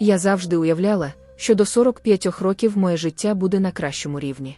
Я завжди уявляла, що до 45 років моє життя буде на кращому рівні.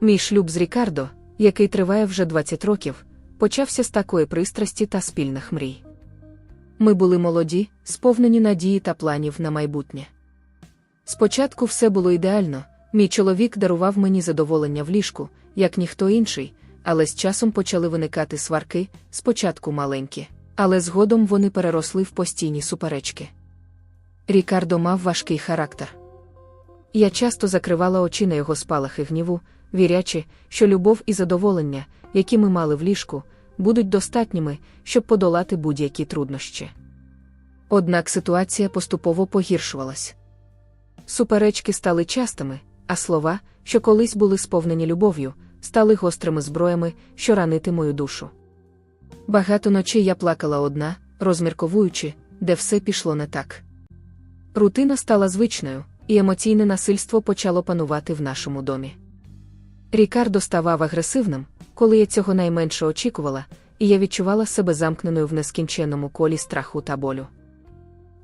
Мій шлюб з Рікардо, який триває вже 20 років, почався з такої пристрасті та спільних мрій. Ми були молоді, сповнені надії та планів на майбутнє. Спочатку все було ідеально, мій чоловік дарував мені задоволення в ліжку, як ніхто інший, але з часом почали виникати сварки, спочатку маленькі, але згодом вони переросли в постійні суперечки. Рікардо мав важкий характер. Я часто закривала очі на його спалахи гніву, вірячи, що любов і задоволення, які ми мали в ліжку, будуть достатніми, щоб подолати будь-які труднощі. Однак ситуація поступово погіршувалась. Суперечки стали частими, а слова, що колись були сповнені любов'ю, стали гострими зброями, що ранити мою душу. Багато ночей я плакала одна, розмірковуючи, де все пішло не так. Рутина стала звичною, і емоційне насильство почало панувати в нашому домі. Рікардо ставав агресивним, коли я цього найменше очікувала, і я відчувала себе замкненою в нескінченному колі страху та болю.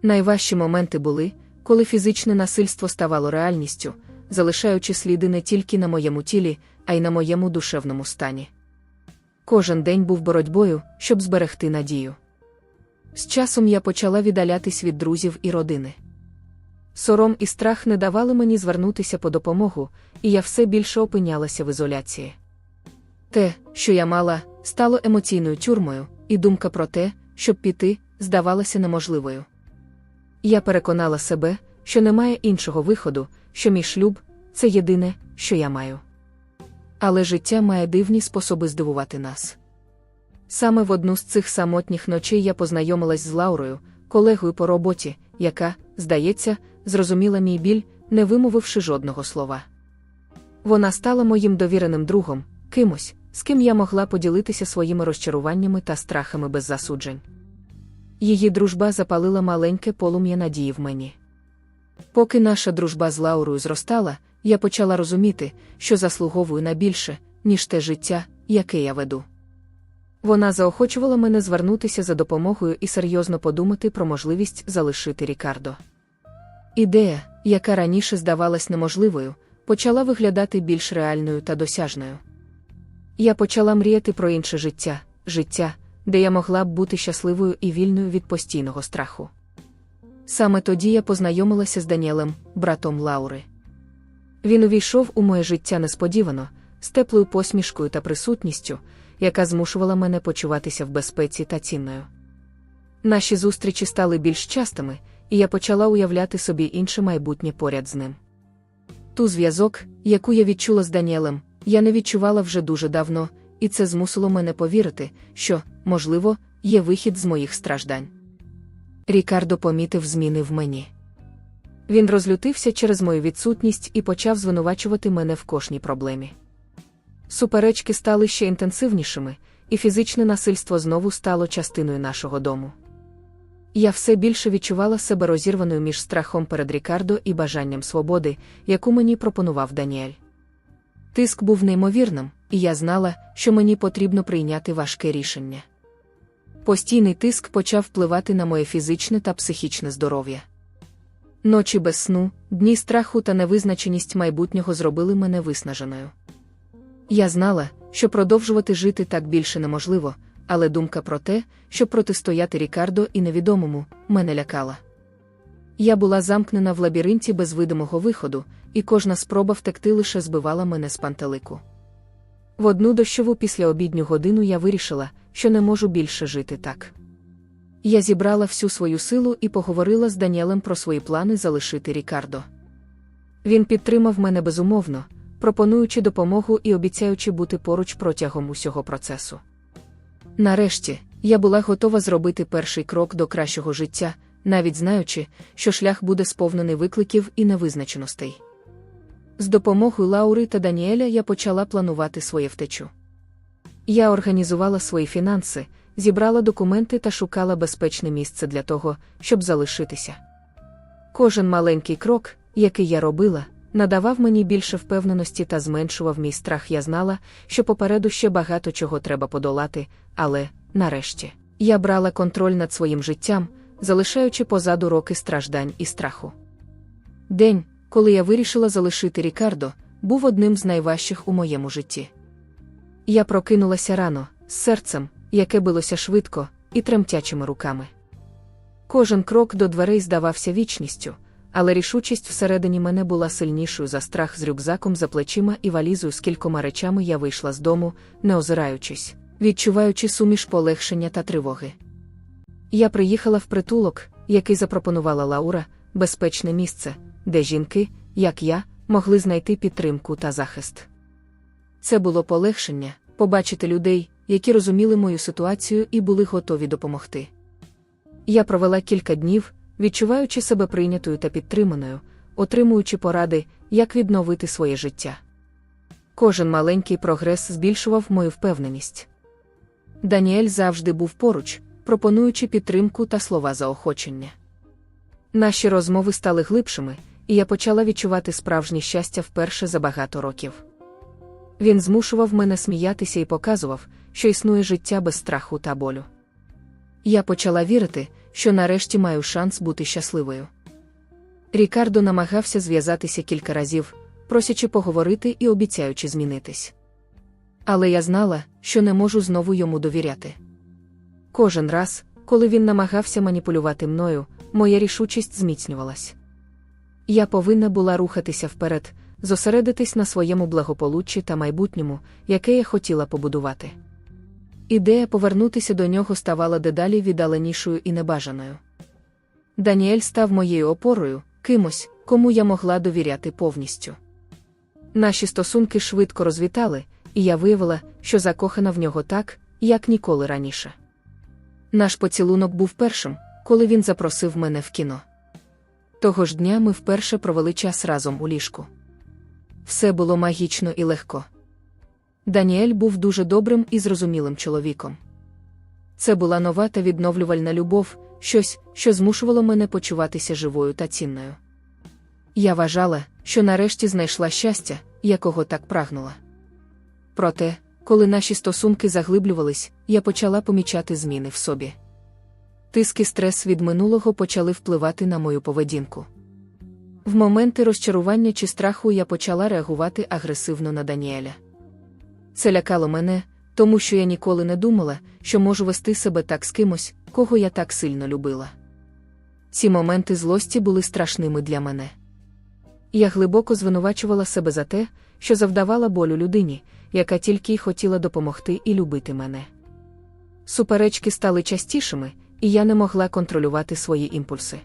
Найважчі моменти були, коли фізичне насильство ставало реальністю, залишаючи сліди не тільки на моєму тілі, а й на моєму душевному стані. Кожен день був боротьбою, щоб зберегти надію. З часом я почала віддалятись від друзів і родини. Сором і страх не давали мені звернутися по допомогу, і я все більше опинялася в ізоляції. Те, що я мала, стало емоційною тюрмою, і думка про те, щоб піти, здавалася неможливою. Я переконала себе, що немає іншого виходу, що мій шлюб це єдине, що я маю. Але життя має дивні способи здивувати нас. Саме в одну з цих самотніх ночей я познайомилась з Лаурою, колегою по роботі, яка, здається, зрозуміла мій біль, не вимовивши жодного слова. Вона стала моїм довіреним другом, кимось, з ким я могла поділитися своїми розчаруваннями та страхами без засуджень. Її дружба запалила маленьке полум'я надії в мені. Поки наша дружба з Лаурою зростала, я почала розуміти, що заслуговую на більше, ніж те життя, яке я веду. Вона заохочувала мене звернутися за допомогою і серйозно подумати про можливість залишити Рікардо. Ідея, яка раніше здавалась неможливою, почала виглядати більш реальною та досяжною. Я почала мріяти про інше життя, життя, де я могла б бути щасливою і вільною від постійного страху. Саме тоді я познайомилася з Даніелем, братом Лаури. Він увійшов у моє життя несподівано, з теплою посмішкою та присутністю, яка змушувала мене почуватися в безпеці та цінною. Наші зустрічі стали більш частими, і я почала уявляти собі інше майбутнє поряд з ним. Ту зв'язок, яку я відчула з Даніелем, я не відчувала вже дуже давно, і це змусило мене повірити, що, можливо, є вихід з моїх страждань. Рікардо помітив зміни в мені. Він розлютився через мою відсутність і почав звинувачувати мене в кожній проблемі. Суперечки стали ще інтенсивнішими, і фізичне насильство знову стало частиною нашого дому. Я все більше відчувала себе розірваною між страхом перед Рікардо і бажанням свободи, яку мені пропонував Даніель. Тиск був неймовірним, і я знала, що мені потрібно прийняти важке рішення. Постійний тиск почав впливати на моє фізичне та психічне здоров'я. Ночі без сну, дні страху та невизначеність майбутнього зробили мене виснаженою. Я знала, що продовжувати жити так більше неможливо, але думка про те, щоб протистояти Рікардо і невідомому, мене лякала. Я була замкнена в лабіринті без видимого виходу, і кожна спроба втекти лише збивала мене з пантелику. В одну дощову післяобідню годину я вирішила, що не можу більше жити так. Я зібрала всю свою силу і поговорила з Даніелем про свої плани залишити Рікардо. Він підтримав мене безумовно, пропонуючи допомогу і обіцяючи бути поруч протягом усього процесу. Нарешті, я була готова зробити перший крок до кращого життя, навіть знаючи, що шлях буде сповнений викликів і невизначеностей. З допомогою Лаури та Даніеля я почала планувати своє втечу. Я організувала свої фінанси, зібрала документи та шукала безпечне місце для того, щоб залишитися. Кожен маленький крок, який я робила, надавав мені більше впевненості та зменшував мій страх. Я знала, що попереду ще багато чого треба подолати, але, нарешті, я брала контроль над своїм життям, залишаючи позаду роки страждань і страху. День, коли я вирішила залишити Рікардо, був одним з найважчих у моєму житті. Я прокинулася рано, з серцем, яке билося швидко, і тремтячими руками. Кожен крок до дверей здавався вічністю, але рішучість всередині мене була сильнішою за страх з рюкзаком за плечима і валізою з кількома речами я вийшла з дому, не озираючись, відчуваючи суміш полегшення та тривоги. Я приїхала в притулок, який запропонувала Лаура, безпечне місце, де жінки, як я, могли знайти підтримку та захист. Це було полегшення побачити людей, які розуміли мою ситуацію і були готові допомогти. Я провела кілька днів, відчуваючи себе прийнятою та підтриманою, отримуючи поради, як відновити своє життя. Кожен маленький прогрес збільшував мою впевненість. Даніель завжди був поруч, пропонуючи підтримку та слова заохочення. Наші розмови стали глибшими, і я почала відчувати справжнє щастя вперше за багато років. Він змушував мене сміятися і показував, що існує життя без страху та болю. Я почала вірити, що нарешті маю шанс бути щасливою. Рікардо намагався зв'язатися кілька разів, просячи поговорити і обіцяючи змінитись. Але я знала, що не можу знову йому довіряти. Кожен раз, коли він намагався маніпулювати мною, моя рішучість зміцнювалась. Я повинна була рухатися вперед, зосередитись на своєму благополуччі та майбутньому, яке я хотіла побудувати. Ідея повернутися до нього ставала дедалі віддаленішою і небажаною. Даніель став моєю опорою, кимось, кому я могла довіряти повністю. Наші стосунки швидко розвітали, і я виявила, що закохана в нього так, як ніколи раніше. Наш поцілунок був першим, коли він запросив мене в кіно. Того ж дня ми вперше провели час разом у ліжку. Все було магічно і легко. Даніель був дуже добрим і зрозумілим чоловіком. Це була нова та відновлювальна любов, щось, що змушувало мене почуватися живою та цінною. Я вважала, що нарешті знайшла щастя, якого так прагнула. Проте, коли наші стосунки заглиблювались, я почала помічати зміни в собі. Тиск і стрес від минулого почали впливати на мою поведінку. В моменти розчарування чи страху я почала реагувати агресивно на Даніеля. Це лякало мене, тому що я ніколи не думала, що можу вести себе так з кимось, кого я так сильно любила. Ці моменти злості були страшними для мене. Я глибоко звинувачувала себе за те, що завдавала болю людині, яка тільки й хотіла допомогти і любити мене. Суперечки стали частішими, і я не могла контролювати свої імпульси.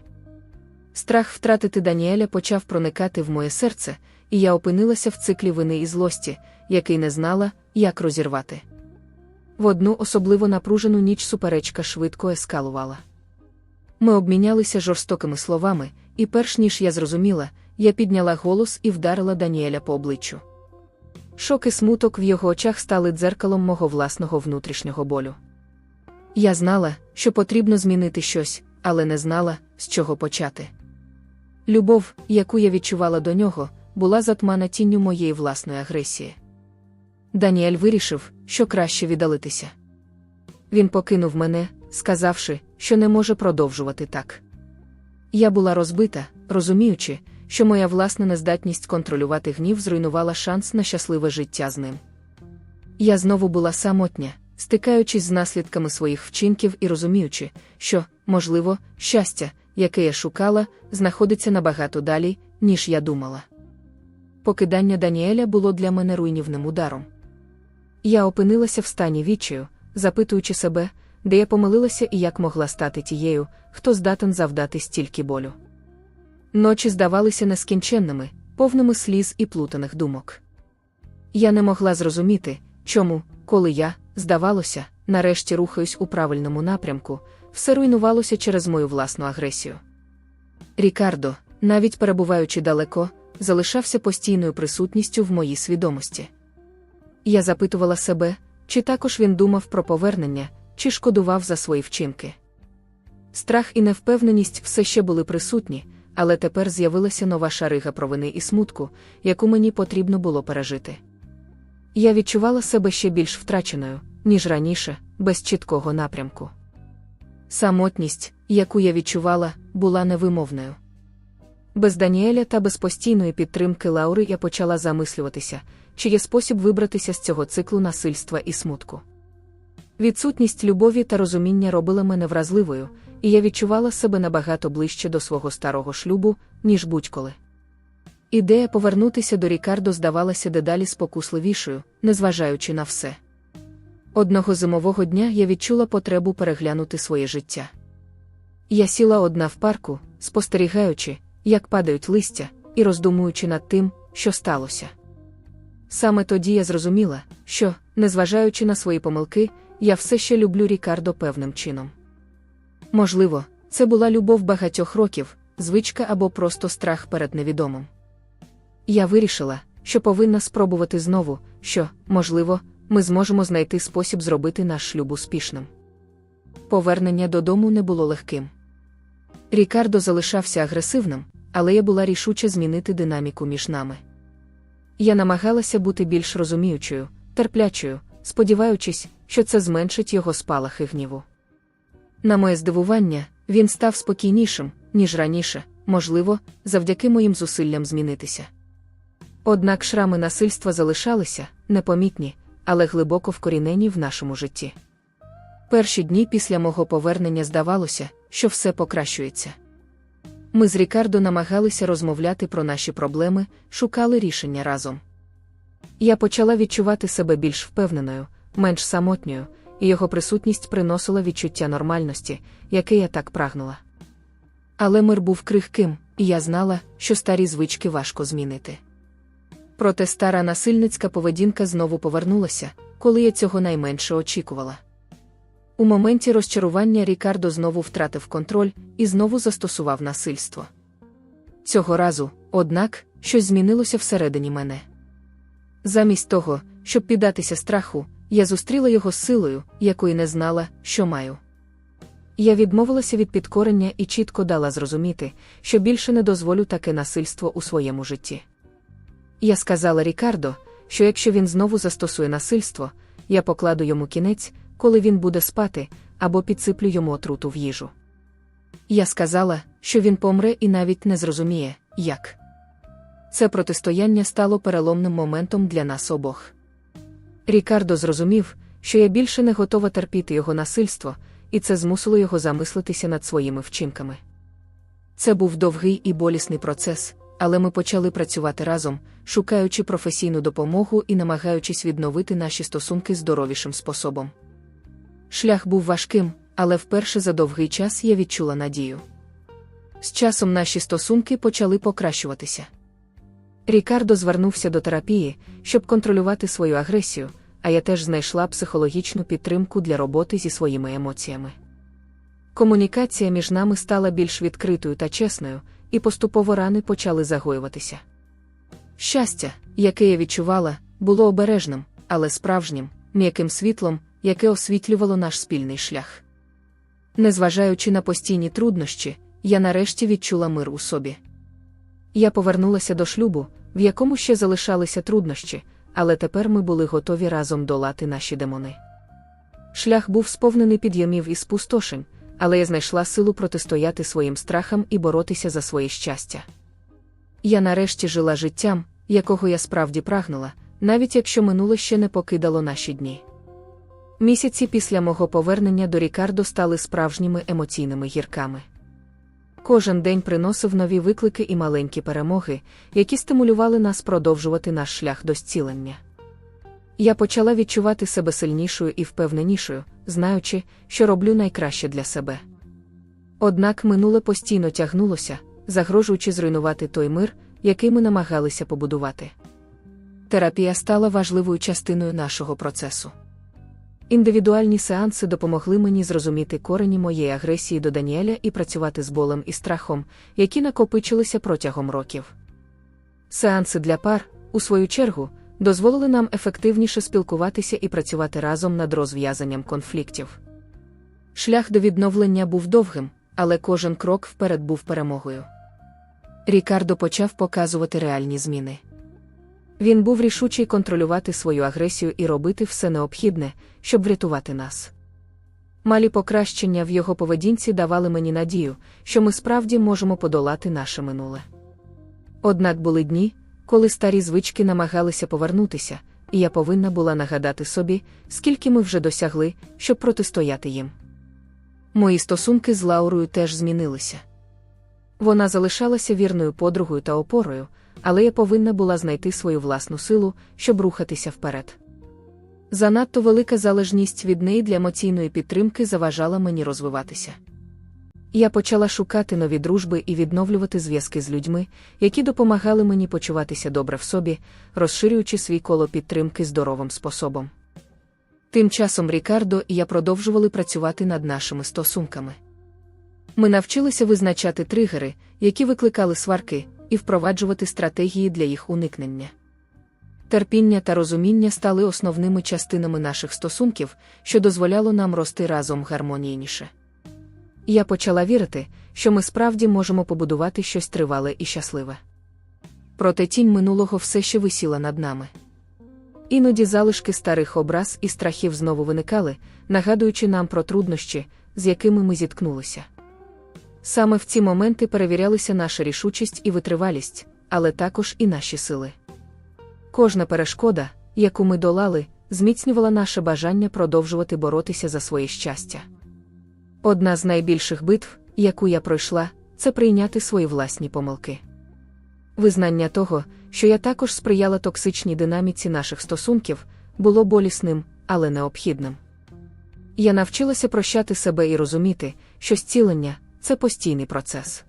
Страх втратити Даніеля почав проникати в моє серце, і я опинилася в циклі вини і злості, який не знала, як розірвати. В одну особливо напружену ніч суперечка швидко ескалувала. Ми обмінялися жорстокими словами, і перш ніж я зрозуміла, я підняла голос і вдарила Даніеля по обличчю. Шок і смуток в його очах стали дзеркалом мого власного внутрішнього болю. Я знала, що потрібно змінити щось, але не знала, з чого почати. Любов, яку я відчувала до нього, була затмана тінню моєї власної агресії. Даніель вирішив, що краще віддалитися. Він покинув мене, сказавши, що не може продовжувати так. Я була розбита, розуміючи, що моя власна нездатність контролювати гнів зруйнувала шанс на щасливе життя з ним. Я знову була самотня, стикаючись з наслідками своїх вчинків і розуміючи, що, можливо, щастя, яке я шукала, знаходиться набагато далі, ніж я думала. Покидання Даніеля було для мене руйнівним ударом. Я опинилася в стані відчаю, запитуючи себе, де я помилилася і як могла стати тією, хто здатен завдати стільки болю. Ночі здавалися нескінченними, повними сліз і плутаних думок. Я не могла зрозуміти, чому, коли я, здавалося, нарешті рухаюсь у правильному напрямку, все руйнувалося через мою власну агресію. Рікардо, навіть перебуваючи далеко, залишався постійною присутністю в моїй свідомості. Я запитувала себе, чи також він думав про повернення, чи шкодував за свої вчинки. Страх і невпевненість все ще були присутні, але тепер з'явилася нова шарига провини і смутку, яку мені потрібно було пережити. Я відчувала себе ще більш втраченою, ніж раніше, без чіткого напрямку. Самотність, яку я відчувала, була невимовною. Без Даніеля та без постійної підтримки Лаури я почала замислюватися, чи є спосіб вибратися з цього циклу насильства і смутку. Відсутність любові та розуміння робила мене вразливою, і я відчувала себе набагато ближче до свого старого шлюбу, ніж будь-коли. Ідея повернутися до Рікардо здавалася дедалі спокусливішою, незважаючи на все. Одного зимового дня я відчула потребу переглянути своє життя. Я сіла одна в парку, спостерігаючи, як падають листя, і роздумуючи над тим, що сталося. Саме тоді я зрозуміла, що, незважаючи на свої помилки, я все ще люблю Рікардо певним чином. Можливо, це була любов багатьох років, звичка або просто страх перед невідомим. Я вирішила, що повинна спробувати знову, що, можливо, ми зможемо знайти спосіб зробити наш шлюб успішним. Повернення додому не було легким. Рікардо залишався агресивним, але я була рішуче змінити динаміку між нами. Я намагалася бути більш розуміючою, терплячою, сподіваючись, що це зменшить його спалахи гніву. На моє здивування, він став спокійнішим, ніж раніше, можливо, завдяки моїм зусиллям змінитися. Однак шрами насильства залишалися непомітні, але глибоко вкорінені в нашому житті. Перші дні після мого повернення здавалося, що все покращується. Ми з Рікардо намагалися розмовляти про наші проблеми, шукали рішення разом. Я почала відчувати себе більш впевненою, менш самотньою, і його присутність приносила відчуття нормальності, яке я так прагнула. Але мир був крихким, і я знала, що старі звички важко змінити. Проте стара насильницька поведінка знову повернулася, коли я цього найменше очікувала. У моменті розчарування Рікардо знову втратив контроль і знову застосував насильство. Цього разу, однак, щось змінилося всередині мене. Замість того, щоб піддатися страху, я зустріла його силою, якої не знала, що маю. Я відмовилася від підкорення і чітко дала зрозуміти, що більше не дозволю таке насильство у своєму житті. Я сказала Рікардо, що якщо він знову застосує насильство, я покладу йому кінець, коли він буде спати, або підсиплю йому отруту в їжу. Я сказала, що він помре і навіть не зрозуміє, як. Це протистояння стало переломним моментом для нас обох. Рікардо зрозумів, що я більше не готова терпіти його насильство, і це змусило його замислитися над своїми вчинками. Це був довгий і болісний процес, але ми почали працювати разом, шукаючи професійну допомогу і намагаючись відновити наші стосунки здоровішим способом. Шлях був важким, але вперше за довгий час я відчула надію. З часом наші стосунки почали покращуватися. Рікардо звернувся до терапії, щоб контролювати свою агресію, а я теж знайшла психологічну підтримку для роботи зі своїми емоціями. Комунікація між нами стала більш відкритою та чесною, і поступово рани почали загоюватися. Щастя, яке я відчувала, було обережним, але справжнім, м'яким світлом, яке освітлювало наш спільний шлях. Незважаючи на постійні труднощі, я нарешті відчула мир у собі. Я повернулася до шлюбу, в якому ще залишалися труднощі, але тепер ми були готові разом долати наші демони. Шлях був сповнений підйомів і спустошень, але я знайшла силу протистояти своїм страхам і боротися за своє щастя. Я нарешті жила життям, якого я справді прагнула, навіть якщо минуле ще не покидало наші дні. Місяці після мого повернення до Рікардо стали справжніми емоційними гірками. Кожен день приносив нові виклики і маленькі перемоги, які стимулювали нас продовжувати наш шлях до зцілення. Я почала відчувати себе сильнішою і впевненішою, знаючи, що роблю найкраще для себе. Однак минуле постійно тягнулося, загрожуючи зруйнувати той мир, який ми намагалися побудувати. Терапія стала важливою частиною нашого процесу. Індивідуальні сеанси допомогли мені зрозуміти корені моєї агресії до Даніеля і працювати з болем і страхом, які накопичилися протягом років. Сеанси для пар, у свою чергу, дозволили нам ефективніше спілкуватися і працювати разом над розв'язанням конфліктів. Шлях до відновлення був довгим, але кожен крок вперед був перемогою. Рікардо почав показувати реальні зміни. Він був рішучий контролювати свою агресію і робити все необхідне, щоб врятувати нас. Малі покращення в його поведінці давали мені надію, що ми справді можемо подолати наше минуле. Однак були дні, коли старі звички намагалися повернутися, і я повинна була нагадати собі, скільки ми вже досягли, щоб протистояти їм. Мої стосунки з Лаурою теж змінилися. Вона залишалася вірною подругою та опорою, але я повинна була знайти свою власну силу, щоб рухатися вперед. Занадто велика залежність від неї для емоційної підтримки заважала мені розвиватися. Я почала шукати нові дружби і відновлювати зв'язки з людьми, які допомагали мені почуватися добре в собі, розширюючи свій коло підтримки здоровим способом. Тим часом Рікардо і я продовжували працювати над нашими стосунками. Ми навчилися визначати тригери, які викликали сварки, і впроваджувати стратегії для їх уникнення. Терпіння та розуміння стали основними частинами наших стосунків, що дозволяло нам рости разом гармонійніше. Я почала вірити, що ми справді можемо побудувати щось тривале і щасливе. Проте тінь минулого все ще висіла над нами. Іноді залишки старих образ і страхів знову виникали, нагадуючи нам про труднощі, з якими ми зіткнулися. Саме в ці моменти перевірялися наша рішучість і витривалість, але також і наші сили. Кожна перешкода, яку ми долали, зміцнювала наше бажання продовжувати боротися за своє щастя. Одна з найбільших битв, яку я пройшла, це прийняти свої власні помилки. Визнання того, що я також сприяла токсичній динаміці наших стосунків, було болісним, але необхідним. Я навчилася прощати себе і розуміти, що зцілення це постійний процес.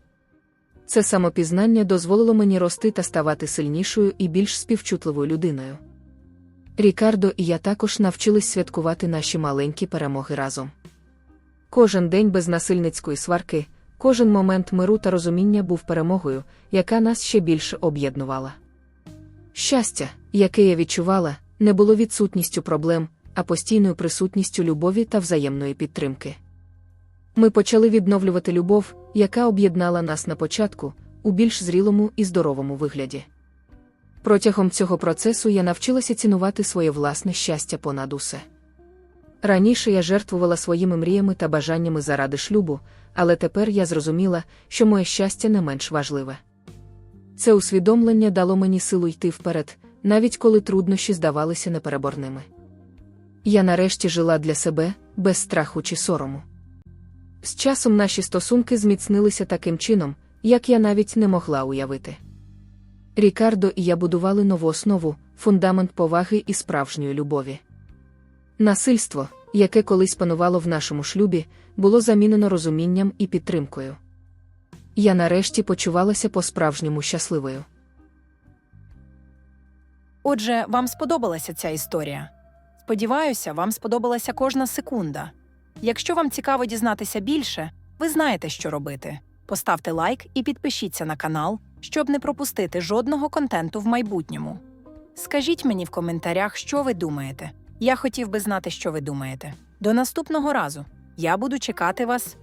Це самопізнання дозволило мені рости та ставати сильнішою і більш співчутливою людиною. Рікардо і я також навчились святкувати наші маленькі перемоги разом. Кожен день без насильницької сварки, кожен момент миру та розуміння був перемогою, яка нас ще більше об'єднувала. Щастя, яке я відчувала, не було відсутністю проблем, а постійною присутністю любові та взаємної підтримки. Ми почали відновлювати любов, яка об'єднала нас на початку, у більш зрілому і здоровому вигляді. Протягом цього процесу я навчилася цінувати своє власне щастя понад усе. Раніше я жертвувала своїми мріями та бажаннями заради шлюбу, але тепер я зрозуміла, що моє щастя не менш важливе. Це усвідомлення дало мені силу йти вперед, навіть коли труднощі здавалися непереборними. Я нарешті жила для себе, без страху чи сорому. З часом наші стосунки зміцнилися таким чином, як я навіть не могла уявити. Рікардо і я будували нову основу, фундамент поваги і справжньої любові. Насильство, яке колись панувало в нашому шлюбі, було замінено розумінням і підтримкою. Я нарешті почувалася по-справжньому щасливою. Отже, вам сподобалася ця історія. Сподіваюся, вам сподобалася кожна секунда. Якщо вам цікаво дізнатися більше, ви знаєте, що робити. Поставте лайк і підпишіться на канал, щоб не пропустити жодного контенту в майбутньому. Скажіть мені в коментарях, що ви думаєте. Я хотів би знати, що ви думаєте. До наступного разу. Я буду чекати вас